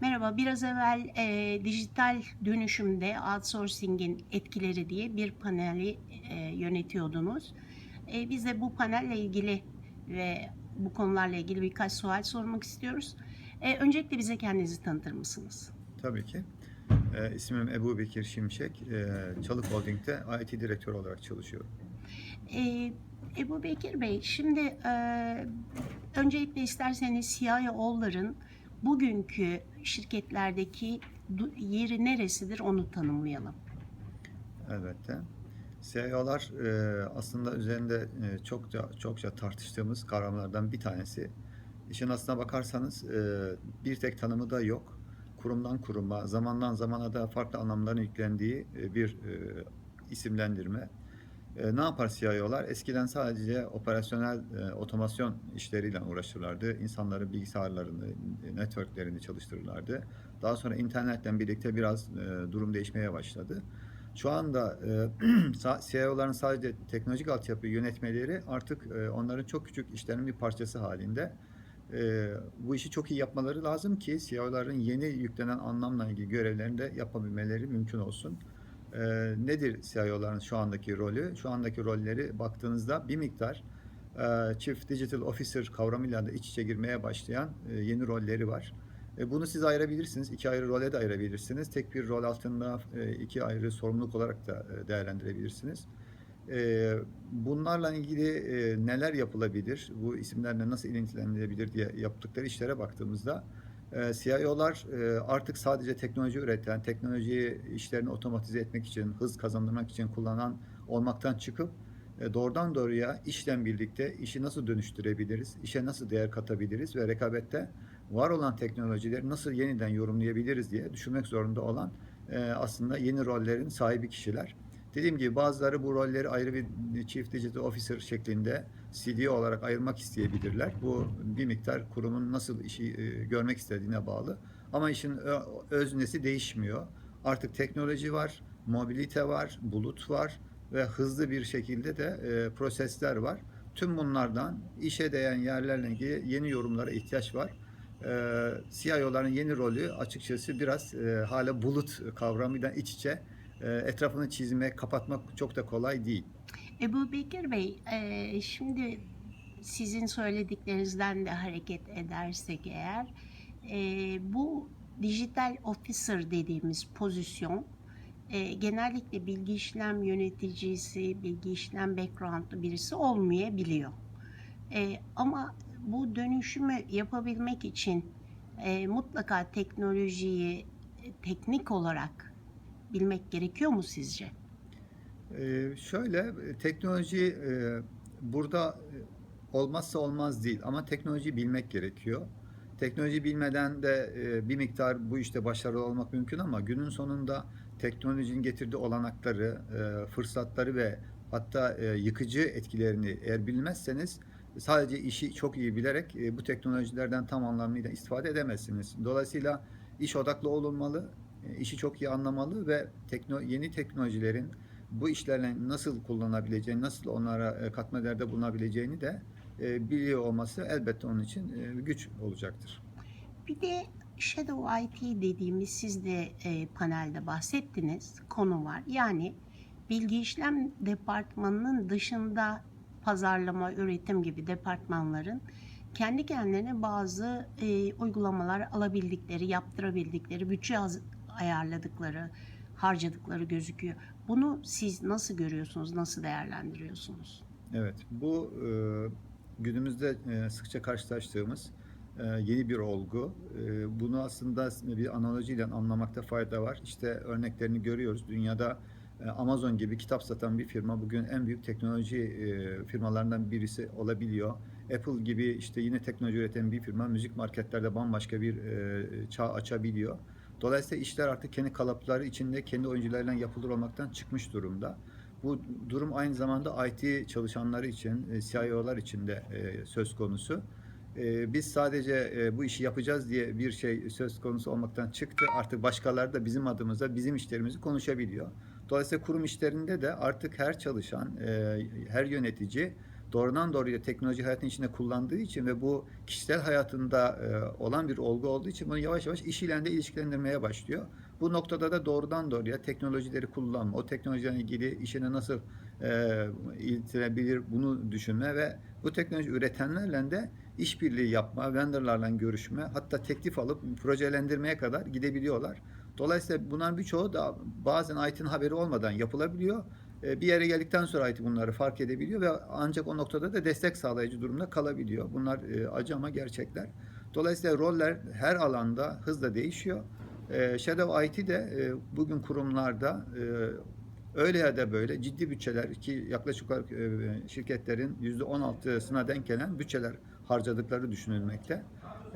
Merhaba, biraz evvel e, dijital dönüşümde outsourcing'in etkileri diye bir paneli e, yönetiyordunuz. E, biz de bu panelle ilgili ve bu konularla ilgili birkaç sual sormak istiyoruz. E, öncelikle bize kendinizi tanıtır mısınız? Tabii ki. Ee, ismim Ebu Bekir Şimşek. Ee, Çalık Holding'de IT direktör olarak çalışıyorum. E, Ebu Bekir Bey, şimdi e, öncelikle isterseniz CIO'ların bugünkü şirketlerdeki yeri neresidir onu tanımlayalım. Elbette. CIO'lar e, aslında üzerinde e, çokça çokça tartıştığımız kavramlardan bir tanesi. İşin aslına bakarsanız e, bir tek tanımı da yok. Kurumdan kuruma, zamandan zamana da farklı anlamların yüklendiği e, bir e, isimlendirme. E, ne yapar CIO'lar? Eskiden sadece operasyonel e, otomasyon işleriyle uğraşırlardı. İnsanların bilgisayarlarını, e, networklerini çalıştırırlardı. Daha sonra internetle birlikte biraz e, durum değişmeye başladı. Şu anda e, CIO'ların sadece teknolojik altyapı yönetmeleri artık e, onların çok küçük işlerin bir parçası halinde. E, bu işi çok iyi yapmaları lazım ki CIO'ların yeni yüklenen anlamla ilgili görevlerini de yapabilmeleri mümkün olsun. E, nedir CIO'ların şu andaki rolü? Şu andaki rolleri baktığınızda bir miktar e, Chief Digital Officer kavramıyla da iç içe girmeye başlayan e, yeni rolleri var. E, Bunu siz ayırabilirsiniz. iki ayrı role de ayırabilirsiniz. Tek bir rol altında e, iki ayrı sorumluluk olarak da e, değerlendirebilirsiniz. E, Bunlarla ilgili e, neler yapılabilir, bu isimlerle nasıl ilintilinebilir diye yaptıkları işlere baktığımızda e, CIO'lar artık sadece teknoloji üreten, teknolojiyi işlerini otomatize etmek için, hız kazandırmak için kullanan olmaktan çıkıp e, doğrudan doğruya işle birlikte işi nasıl dönüştürebiliriz, işe nasıl değer katabiliriz ve rekabette var olan teknolojileri nasıl yeniden yorumlayabiliriz diye düşünmek zorunda olan e, aslında yeni rollerin sahibi kişiler. Dediğim gibi bazıları bu rolleri ayrı bir Chief Digital Officer şeklinde CDO olarak ayırmak isteyebilirler. Bu bir miktar kurumun nasıl işi e, görmek istediğine bağlı. Ama işin ö- öznesi değişmiyor. Artık teknoloji var, mobilite var, bulut var ve hızlı bir şekilde de e, prosesler var. Tüm bunlardan işe değen yerlerle ilgili yeni yorumlara ihtiyaç var. E, CIO'ların yeni rolü açıkçası biraz e, hala bulut kavramıyla iç içe. E, etrafını çizmek, kapatmak çok da kolay değil. Ebu Bekir Bey, e, şimdi sizin söylediklerinizden de hareket edersek eğer, e, bu dijital officer dediğimiz pozisyon e, genellikle bilgi işlem yöneticisi, bilgi işlem backgroundlı birisi olmayabiliyor. Ama bu dönüşümü yapabilmek için mutlaka teknolojiyi teknik olarak bilmek gerekiyor mu sizce? Ee, şöyle teknoloji e, burada e, olmazsa olmaz değil ama teknolojiyi bilmek gerekiyor. Teknoloji bilmeden de e, bir miktar bu işte başarılı olmak mümkün ama günün sonunda teknolojinin getirdiği olanakları, e, fırsatları ve hatta e, yıkıcı etkilerini eğer bilmezseniz sadece işi çok iyi bilerek e, bu teknolojilerden tam anlamıyla istifade edemezsiniz. Dolayısıyla iş odaklı olunmalı, işi çok iyi anlamalı ve yeni teknolojilerin bu işlerle nasıl kullanabileceğini, nasıl onlara e, katma değerde bulunabileceğini de e, biliyor olması elbette onun için e, güç olacaktır. Bir de Shadow IT dediğimiz siz de e, panelde bahsettiniz konu var. Yani bilgi işlem departmanının dışında pazarlama, üretim gibi departmanların kendi kendilerine bazı e, uygulamalar alabildikleri, yaptırabildikleri, bütçe ayarladıkları, harcadıkları gözüküyor. Bunu siz nasıl görüyorsunuz, nasıl değerlendiriyorsunuz? Evet, bu e, günümüzde e, sıkça karşılaştığımız e, yeni bir olgu. E, bunu aslında bir analojiyle anlamakta fayda var. İşte örneklerini görüyoruz. Dünyada e, Amazon gibi kitap satan bir firma bugün en büyük teknoloji e, firmalarından birisi olabiliyor. Apple gibi işte yine teknoloji üreten bir firma müzik marketlerde bambaşka bir e, çağ açabiliyor. Dolayısıyla işler artık kendi kalıpları içinde kendi oyuncularıyla yapılır olmaktan çıkmış durumda. Bu durum aynı zamanda IT çalışanları için, e, CIO'lar için de e, söz konusu. E, Biz sadece bu işi yapacağız diye bir şey söz konusu olmaktan çıktı. Artık başkaları da bizim adımıza bizim işlerimizi konuşabiliyor. Dolayısıyla kurum işlerinde de artık her çalışan, her yönetici doğrudan doğruya teknoloji hayatın içinde kullandığı için ve bu kişisel hayatında e, olan bir olgu olduğu için bunu yavaş yavaş işiyle de ilişkilendirmeye başlıyor. Bu noktada da doğrudan doğruya teknolojileri kullanma, o teknolojilerle ilgili işine nasıl e, iletilebilir bunu düşünme ve bu teknoloji üretenlerle de işbirliği yapma, vendorlarla görüşme, hatta teklif alıp projelendirmeye kadar gidebiliyorlar. Dolayısıyla bunların birçoğu da bazen IT'nin haberi olmadan yapılabiliyor. E, Bir yere geldikten sonra IT bunları fark edebiliyor ve ancak o noktada da destek sağlayıcı durumda kalabiliyor. Bunlar e, acı ama gerçekler. Dolayısıyla roller her alanda hızla değişiyor. E, Shadow IT de e, bugün kurumlarda e, öyle ya da böyle ciddi bütçeler ki yaklaşık şirketlerin %16'sına denk gelen bütçeler harcadıkları düşünülmekte.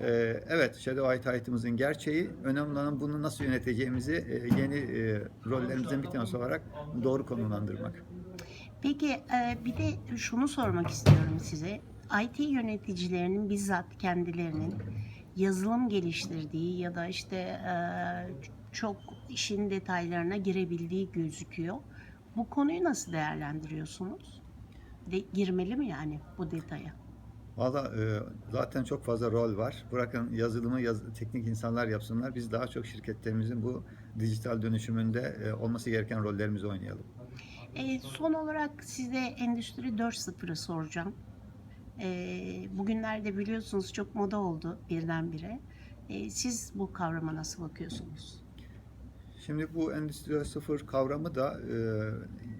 Ee, evet, Shadow IT hayatımızın gerçeği. Önemli olan bunu nasıl yöneteceğimizi e, yeni e, rollerimizin bir tanesi olarak doğru konumlandırmak. Peki e, bir de şunu sormak istiyorum size. IT yöneticilerinin bizzat kendilerinin yazılım geliştirdiği ya da işte e, çok işin detaylarına girebildiği gözüküyor. Bu konuyu nasıl değerlendiriyorsunuz? De, girmeli mi yani bu detaya? Valla e, zaten çok fazla rol var. Bırakın yazılımı yaz- teknik insanlar yapsınlar. Biz daha çok şirketlerimizin bu dijital dönüşümünde e, olması gereken rollerimizi oynayalım. E, son olarak size Endüstri 4.0'ı soracağım. E, bugünlerde biliyorsunuz çok moda oldu birdenbire. E, siz bu kavrama nasıl bakıyorsunuz? Şimdi bu Endüstri sıfır kavramı da e,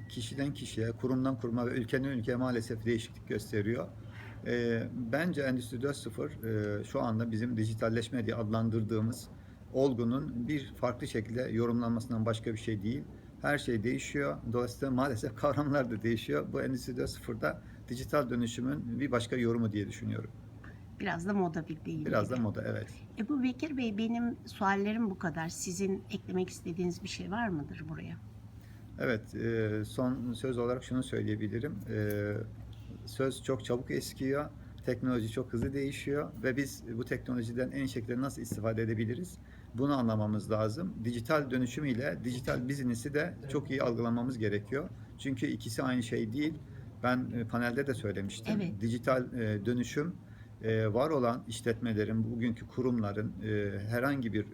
kişiden kişiye, kurumdan kuruma ve ülkeden ülkeye maalesef değişiklik gösteriyor. E, bence Endüstri 4.0 e, şu anda bizim dijitalleşme diye adlandırdığımız olgunun bir farklı şekilde yorumlanmasından başka bir şey değil. Her şey değişiyor. Dolayısıyla maalesef kavramlar da değişiyor. Bu Endüstri 4.0'da dijital dönüşümün bir başka yorumu diye düşünüyorum. Biraz da moda bir değil. Biraz da moda, evet. Ebu Bekir Bey benim suallerim bu kadar. Sizin eklemek istediğiniz bir şey var mıdır buraya? Evet, e, son söz olarak şunu söyleyebilirim. Söz çok çabuk eskiyor, teknoloji çok hızlı değişiyor ve biz bu teknolojiden en iyi şekilde nasıl istifade edebiliriz? Bunu anlamamız lazım. Dijital dönüşüm ile dijital biznesi de çok iyi algılamamız gerekiyor. Çünkü ikisi aynı şey değil. Ben e, panelde de söylemiştim. Evet. Dijital e, dönüşüm e, var olan işletmelerin, bugünkü kurumların, herhangi bir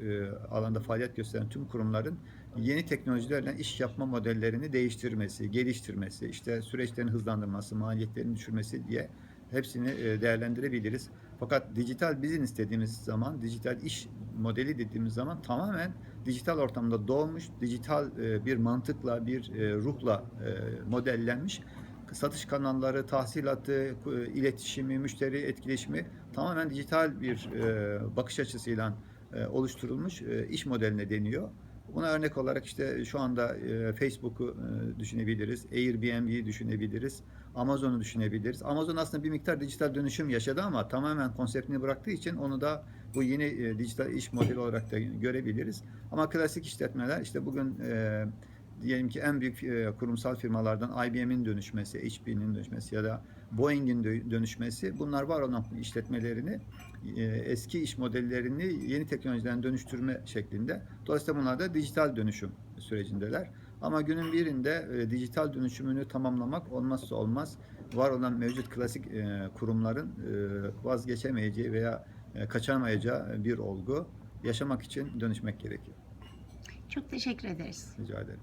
alanda faaliyet gösteren tüm kurumların yeni teknolojilerle iş yapma modellerini değiştirmesi, geliştirmesi, işte süreçlerin hızlandırması, maliyetlerini düşürmesi diye hepsini e, değerlendirebiliriz. Fakat dijital business dediğimiz zaman, dijital iş modeli dediğimiz zaman tamamen dijital ortamda doğmuş, dijital e, bir mantıkla, bir e, ruhla modellenmiş satış kanalları, tahsilatı, iletişimi, müşteri etkileşimi tamamen dijital bir bakış açısıyla oluşturulmuş iş modeline deniyor. Buna örnek olarak işte şu anda e, Facebook'u e, düşünebiliriz, Airbnb'yi düşünebiliriz, Amazon'u düşünebiliriz. Amazon aslında bir miktar dijital dönüşüm yaşadı ama tamamen konseptini bıraktığı için onu da bu yeni e, dijital iş modeli olarak da görebiliriz. Ama klasik işletmeler işte bugün diyelim ki en büyük kurumsal firmalardan IBM'in dönüşmesi, HP'nin dönüşmesi ya da Boeing'in dö- dönüşmesi bunlar var olan işletmelerini e, eski iş modellerini yeni teknolojiden dönüştürme şeklinde. Dolayısıyla bunlar da dijital dönüşüm sürecindeler. Ama günün birinde e, dijital dönüşümünü tamamlamak olmazsa olmaz. Var olan mevcut klasik e, kurumların e, vazgeçemeyeceği veya e, kaçamayacağı bir olgu. Yaşamak için dönüşmek gerekiyor. Çok teşekkür ederiz. Rica ederim.